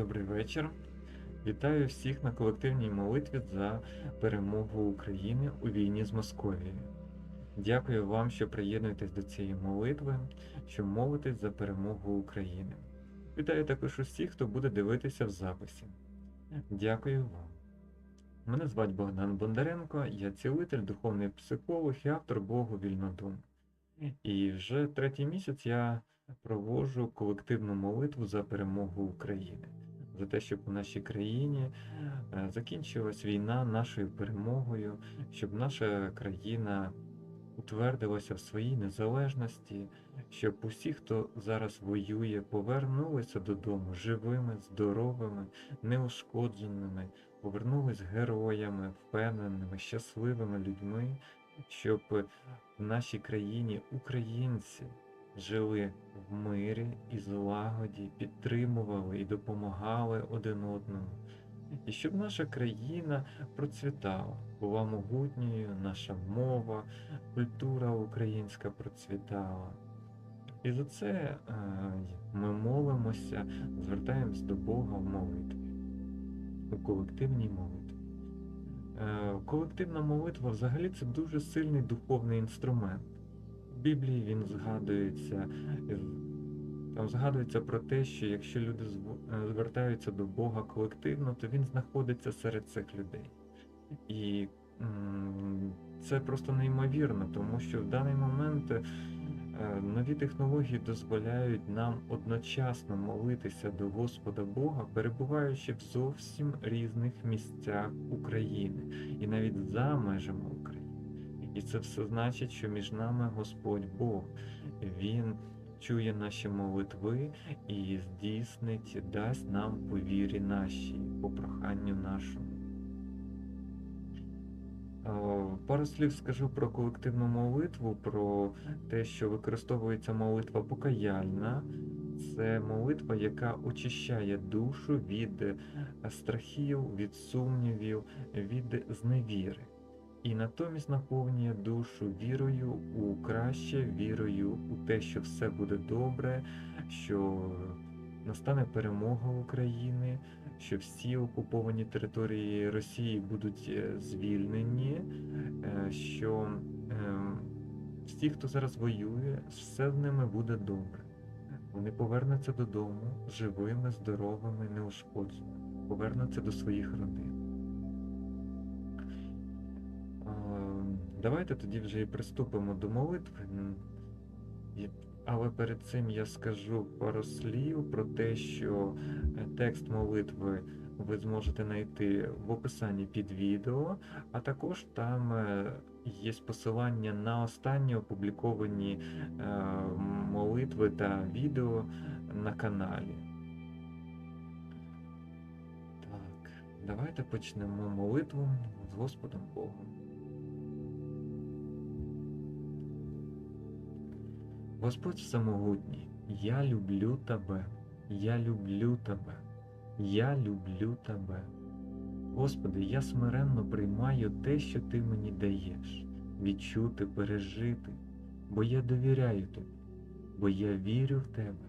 Добрий вечір. Вітаю всіх на колективній молитві за перемогу України у війні з Московією. Дякую вам, що приєднуєтесь до цієї молитви, що молитесь за перемогу України. Вітаю також усіх, хто буде дивитися в записі. Дякую вам. Мене звать Богдан Бондаренко, я цілитель, духовний психолог і автор Богу Вільнодум. І вже третій місяць я проводжу колективну молитву за перемогу України, за те, щоб у нашій країні е, закінчилась війна нашою перемогою, щоб наша країна утвердилася в своїй незалежності, щоб усі, хто зараз воює, повернулися додому живими, здоровими, неушкодженими, повернулись героями, впевненими, щасливими людьми, щоб в нашій країні українці жили в мирі і злагоді, підтримували і допомагали один одному. І щоб наша країна процвітала, була могутньою, наша мова, культура українська процвітала. І за це е, ми молимося, звертаємось до Бога в молитві, у колективній молитві. Е, Колективна молитва взагалі це дуже сильний духовний інструмент. Біблії він згадується, е, там згадується про те, що якщо люди е, звертаються до Бога колективно, то він знаходиться серед цих людей. І це просто неймовірно, тому що в даний момент е, нові технології дозволяють нам одночасно молитися до Господа Бога, перебуваючи в зовсім різних місцях України і навіть за межами. І це все значить, що між нами Господь Бог. Він чує наші молитви і здійснить, дасть нам по вірі нашій, по проханню нашому. Е, Пару слів скажу про колективну молитву, про те, що використовується молитва покаяльна. Це молитва, яка очищає душу від е, страхів, від сумнівів, від зневіри. І натомість наповнює душу вірою у краще, вірою у те, що все буде добре, що настане перемога України, що всі окуповані території Росії будуть е, звільнені, е, що е, всі, хто зараз воює, все з ними буде добре. Вони повернуться додому живими, здоровими, неушкодженими, повернуться до своїх родин. Давайте тоді вже і приступимо до молитви. Але перед цим я скажу пару слів про те, що е, текст молитви ви зможете знайти в описанні під відео, а також там е, є посилання на останні опубліковані е, молитви та відео на каналі. Так, давайте почнемо молитву з Господом Богом. Господь Всемогутній, я люблю Тебе, я люблю Тебе, я люблю Тебе. Господи, я смиренно приймаю те, що Ти мені даєш, відчути, пережити, бо я довіряю Тобі, бо я вірю в Тебе,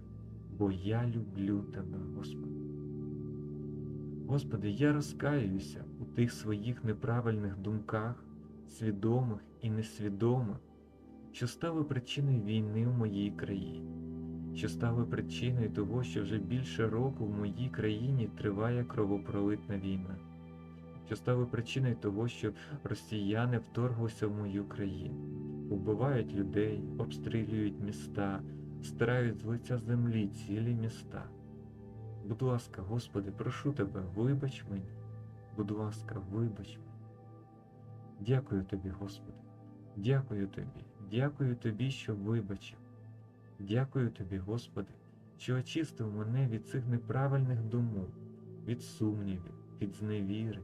бо я люблю Тебе, Господи. Господи, я розкаюся у тих своїх неправильних думках, свідомих і несвідомих, що стали причиною війни в моїй країні, що стали причиною того, що вже більше року в моїй країні триває кровопролитна війна, що стали причиною того, що росіяни вторглися в мою країну, вбивають людей, обстрілюють міста, стирають з лиця землі цілі міста. Будь ласка, Господи, прошу Тебе, вибач мені, будь ласка, вибач мені. Дякую Тобі, Господи. Дякую Тобі, дякую Тобі, що вибачив. Дякую Тобі, Господи, що очистив мене від цих неправильних думок, від сумнівів, від зневіри,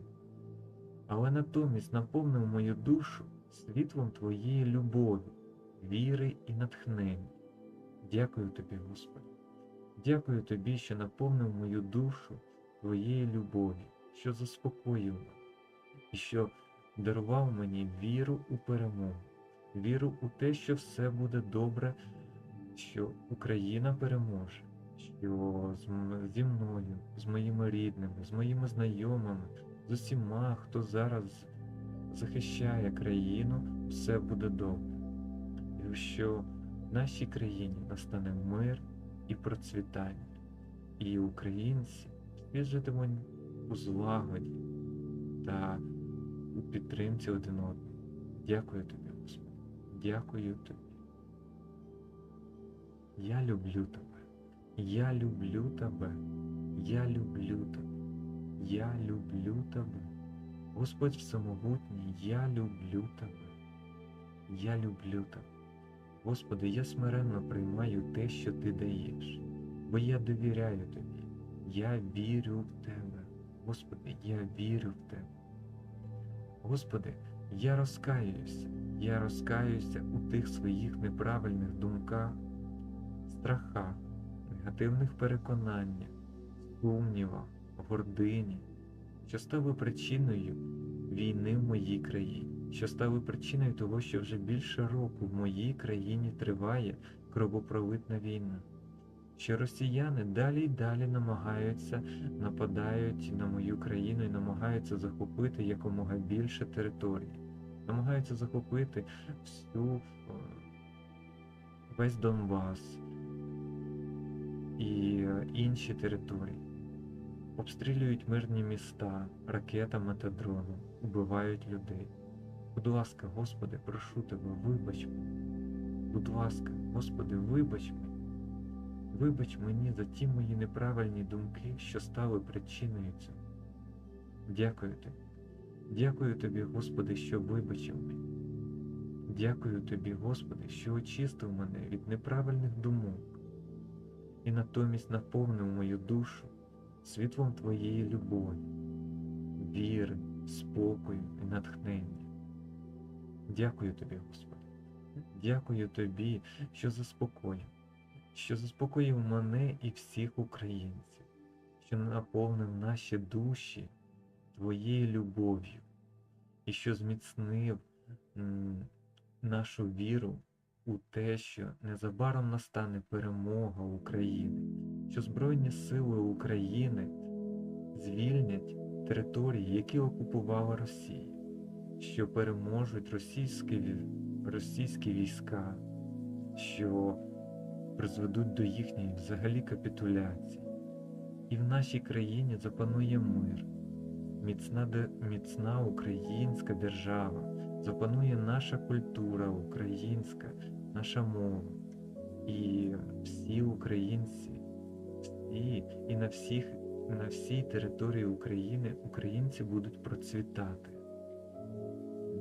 але натомість наповнив мою душу світлом Твоєї любові, віри і натхнення. Дякую Тобі, Господи. Дякую Тобі, що наповнив мою душу Твоєї любові, що заспокоїв мене, і що дарував мені віру у перемогу, віру у те, що все буде добре, що Україна переможе, що зі мною, з моїми рідними, з моїми знайомими, з усіма, хто зараз захищає країну, все буде добре. І що в нашій країні настане мир і процвітання. І українці всі житимуть у злагоді та у підтримці один одного. Дякую тобі, Господи. Дякую тобі. Я люблю тебе. Я люблю тебе. Я люблю тебе. Я люблю тебе. Господь Всемогутній, я люблю тебе. Я люблю тебе. Господи, я смиренно приймаю те, що Ти даєш, бо я довіряю Тобі. Я вірю в Тебе. Господи, я вірю в Тебе. Господи, я розкаюся, я розкаюся у тих своїх неправильних думках, страхах, негативних переконаннях, сумнівах, гордині, що стали причиною війни в моїй країні, що стали причиною того, що вже більше року в моїй країні триває кровопролитна війна. Що росіяни далі й далі намагаються нападають на мою країну і намагаються захопити якомога більше території, намагаються захопити всю е, весь Донбас і е, інші території. Обстрілюють мирні міста ракетами та дроном, убивають людей. Будь ласка, Господи, прошу тебе, вибач мені. Будь ласка, Господи, вибач мені. Вибач мені за ті мої неправильні думки, що стали причиною цього. Дякую тобі. Дякую тобі, Господи, що вибачив мені. Дякую тобі, Господи, що очистив мене від неправильних думок і натомість наповнив мою душу світлом Твоєї любові, віри, спокою і натхнення. Дякую тобі, Господи. Дякую тобі, що заспокоїв, що заспокоїв мене і всіх українців, що наповнив наші душі Твоєю любов'ю і що зміцнив нашу віру у те, що незабаром настане перемога України, що Збройні Сили України звільнять території, які окупувала Росія, що переможуть російські, російські війська, що призведуть до їхньої взагалі капітуляції. І в нашій країні запанує мир, міцна, міцна українська держава, запанує наша культура українська, наша мова. І всі українці, всі і на всіх, на всій території України українці будуть процвітати.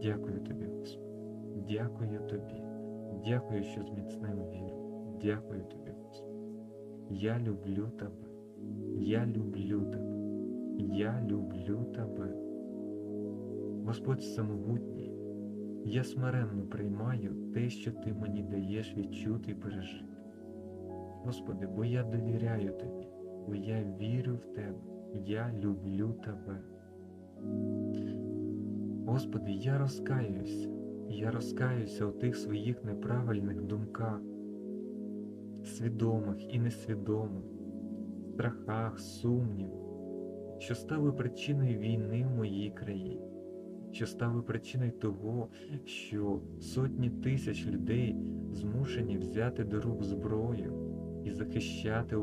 Дякую тобі, Господи. Дякую тобі. Дякую, що зміцнив віру. Дякую тобі, Господи. Я люблю тебе. Я люблю тебе. Я люблю тебе. Господь Всемогутній, я смиренно приймаю те, що ти мені даєш відчути і пережити. Господи, бо я довіряю тобі, бо я вірю в тебе, я люблю тебе. Господи, я розкаюся, я розкаюся у тих своїх неправильних думках, свідомих і несвідомих, страхах, сумнівах, що стали причиною війни в моїй країні, що стали причиною того, що сотні тисяч людей змушені взяти до рук зброю і захищати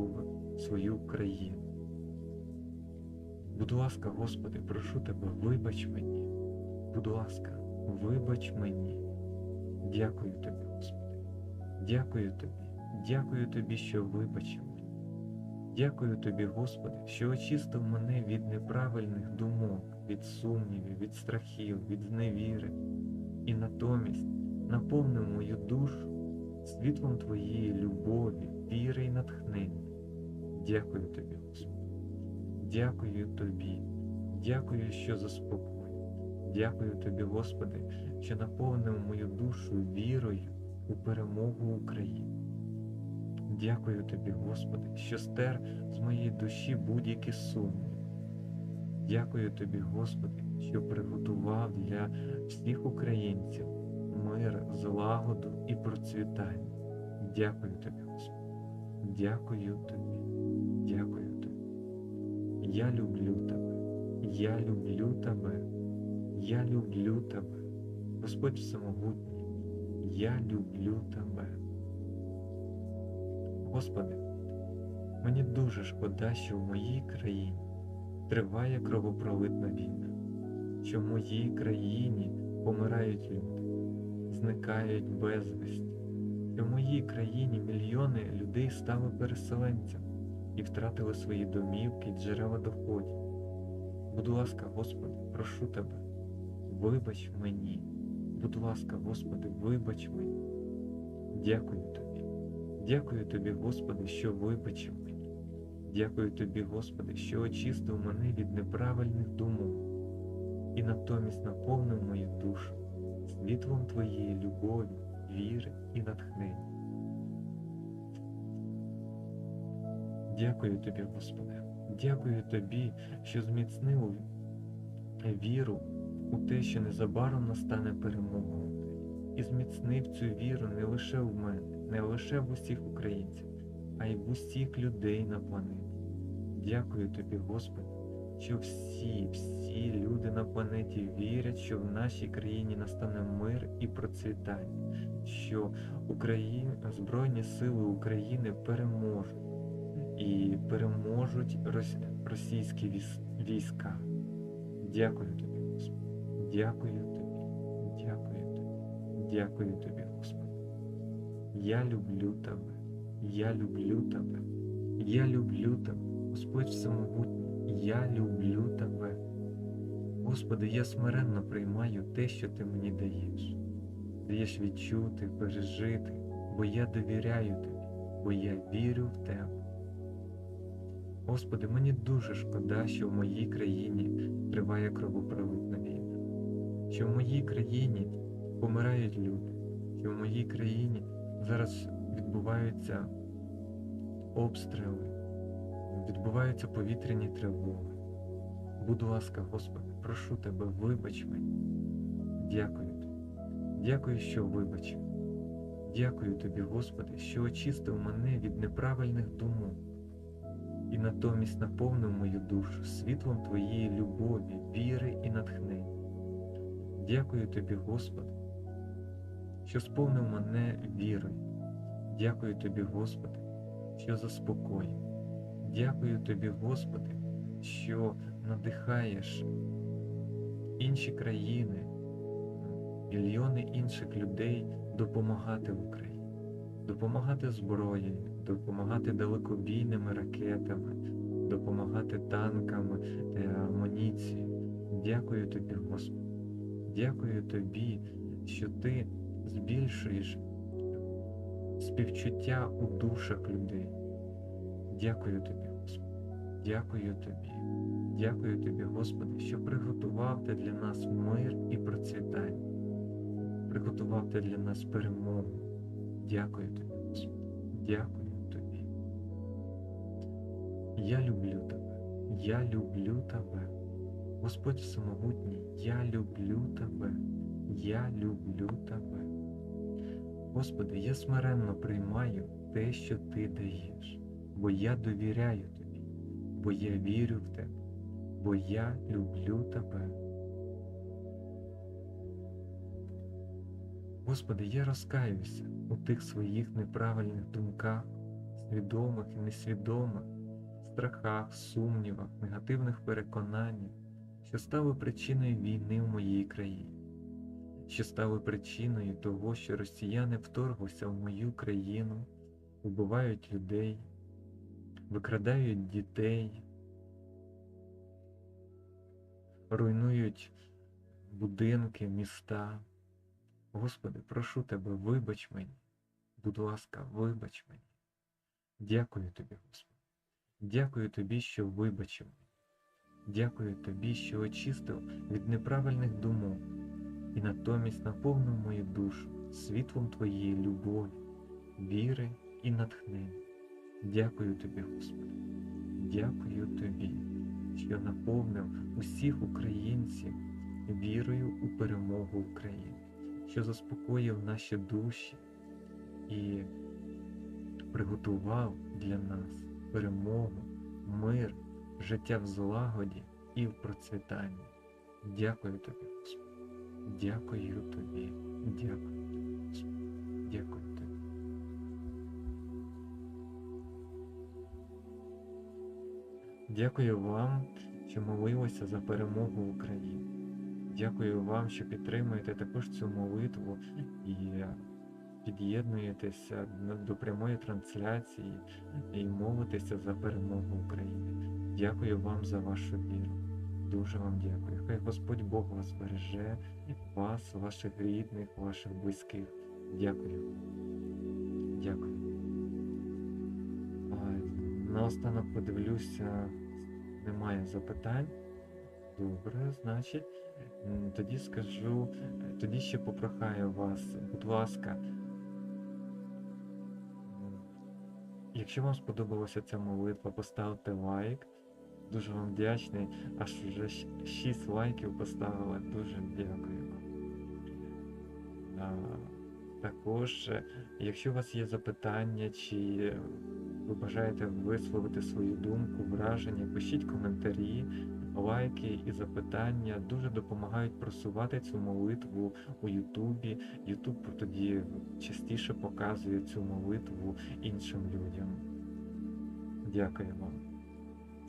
свою країну. Будь ласка, Господи, прошу тебе, вибач мені. Будь ласка, вибач мені. Дякую тобі, Господи. Дякую тобі. Дякую тобі, що вибачив. Дякую тобі, Господи, що очистив мене від неправильних думок, від сумнівів, від страхів, від зневіри, і натомість наповнив мою душу світлом Твоєї любові, віри і натхнення. Дякую тобі, Господи. Дякую тобі. Дякую, що заспокоїв. Дякую тобі, Господи, що наповнив мою душу вірою у перемогу України. Дякую тобі, Господи, що стер з моєї душі будь-які сумніви. Дякую тобі, Господи, що приготував для всіх українців мир, злагоду і процвітання. Дякую тобі, Господи. Дякую Тобі, Дякую тобі. Я люблю тебе. Я люблю тебе. Я люблю тебе. Господь Всемогутній, я люблю тебе. Господи, мені дуже шкода, що в моїй країні триває кровопролитна війна, що в моїй країні помирають люди, зникають безвісті, що в моїй країні мільйони людей стали переселенцями і втратили свої домівки й джерела доходів. Будь ласка, Господи, прошу Тебе, вибач мені. Будь ласка, Господи, вибач мені. Дякую Тобі. Дякую Тобі, Господи, що вибачив мені. Дякую Тобі, Господи, що очистив мене від неправильних думок і натомість наповнив мою душу світлом Твоєї любові, віри і натхнення. Дякую Тобі, Господи. Дякую Тобі, що зміцнив віру у те, що незабаром настане Україні. І зміцнив цю віру не лише в мене, не лише в усіх українців, а й в усіх людей на планеті. Дякую тобі, Господи, що всі, всі люди на планеті вірять, що в нашій країні настане мир і процвітання, що Україна, Збройні Сили України переможуть і переможуть рос- російські віс- війська. Дякую тобі, Господи. Дякую тобі. Дякую тобі. Дякую тобі, Господи. Я люблю тебе. Я люблю тебе. Я люблю тебе. Господь Всемогутній, я люблю тебе. Господи, я смиренно приймаю те, що ти мені даєш. Даєш відчути, пережити, бо я довіряю тобі, бо я вірю в тебе. Господи, мені дуже шкода, що в моїй країні триває кровопролитна війна, що в моїй країні помирають люди, що в моїй країні зараз відбуваються обстріли, відбуваються повітряні тривоги. Будь ласка, Господи, прошу Тебе, вибач мені. Дякую Тобі. Дякую, що вибачив. Дякую Тобі, Господи, що очистив мене від неправильних думок і натомість наповнив мою душу світлом Твоєї любові, віри і натхнення. Дякую Тобі, Господи, що сповнив мене вірою. Дякую Тобі, Господи, що заспокоїв. Дякую Тобі, Господи, що надихаєш інші країни, мільйони інших людей допомагати в Україні, допомагати зброєю, допомагати далекобійними ракетами, допомагати танками, амуніцією. Дякую тобі, Господи. Дякую тобі, що ти збільшуєш співчуття у душах людей. Дякую тобі, Господи. Дякую тобі. Дякую тобі, Господи, що приготував ти для нас мир і процвітання. Приготував ти для нас перемогу. Дякую тобі, Господи. Дякую тобі. Я люблю тебе. Я люблю тебе. Господь Всемогутній, я люблю тебе. Я люблю тебе. Господи, я смиренно приймаю те, що Ти даєш, бо я довіряю Тобі, бо я вірю в Тебе, бо я люблю Тебе. Господи, я розкаюся у тих своїх неправильних думках, свідомих і несвідомих, страхах, сумнівах, негативних переконаннях, що стали причиною війни в моїй країні, що стали причиною того, що росіяни вторглися в мою країну, убивають людей, викрадають дітей, руйнують будинки, міста. Господи, прошу Тебе, вибач мені, будь ласка, вибач мені. Дякую Тобі, Господи. Дякую Тобі, що вибачив. Дякую Тобі, що очистив від неправильних думок і натомість наповнив мою душу світлом Твоєї любові, віри і натхнення. Дякую Тобі, Господи. Дякую Тобі, що наповнив усіх українців вірою у перемогу України, що заспокоїв наші душі і приготував для нас перемогу, мир життя в злагоді і в процвітанні. Дякую тобі. Дякую тобі. Дякую Дякую тобі. Дякую вам, що молилися за перемогу України. Дякую вам, що підтримуєте також цю молитву і під'єднуєтеся до прямої трансляції і молитеся за перемогу України. Дякую вам за вашу віру. Дуже вам дякую. Хай Господь Бог вас береже, вас, ваших рідних, ваших близьких. Дякую. Дякую. Наостанок подивлюся, немає запитань. Добре, значить, тоді скажу, тоді ще попрохаю вас, будь ласка, якщо вам сподобалася ця молитва, поставте лайк. Дуже вам вдячний. Аж вже 6 лайків поставили. Дуже дякую вам. Також, е, якщо у вас є запитання, чи ви бажаєте висловити свою думку, враження, пишіть коментарі, лайки і запитання дуже допомагають просувати цю молитву у Ютубі. Ютуб тоді частіше показує цю молитву іншим людям. Дякую вам.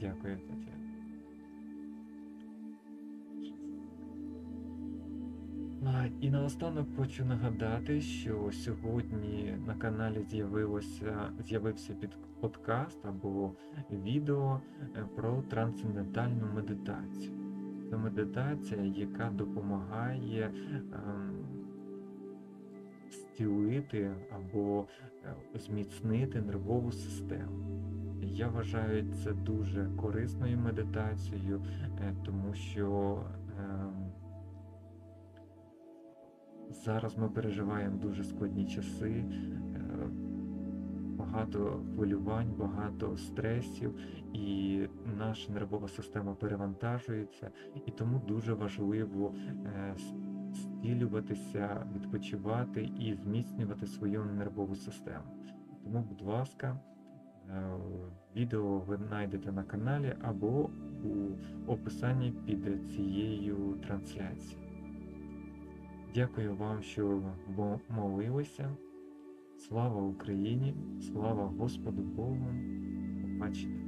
Дякую, Тетяна. І наостанок хочу нагадати, що сьогодні на каналі з'явився подкаст або відео е, про трансцендентальну медитацію. Це медитація, яка допомагає ем, зцілити або е, зміцнити нервову систему. Я вважаю це дуже корисною медитацією, е, тому що ем, зараз ми переживаємо дуже складні часи, е, багато хвилювань, багато стресів, і наша нервова система перевантажується, і тому дуже важливо е, с- зцілюватися, відпочивати і зміцнювати свою нервову систему. Тому, будь ласка, відео ви знайдете на каналі або у описанні під цією трансляцією. Дякую вам, що молилися. Слава Україні, слава Господу Богу. Побачення.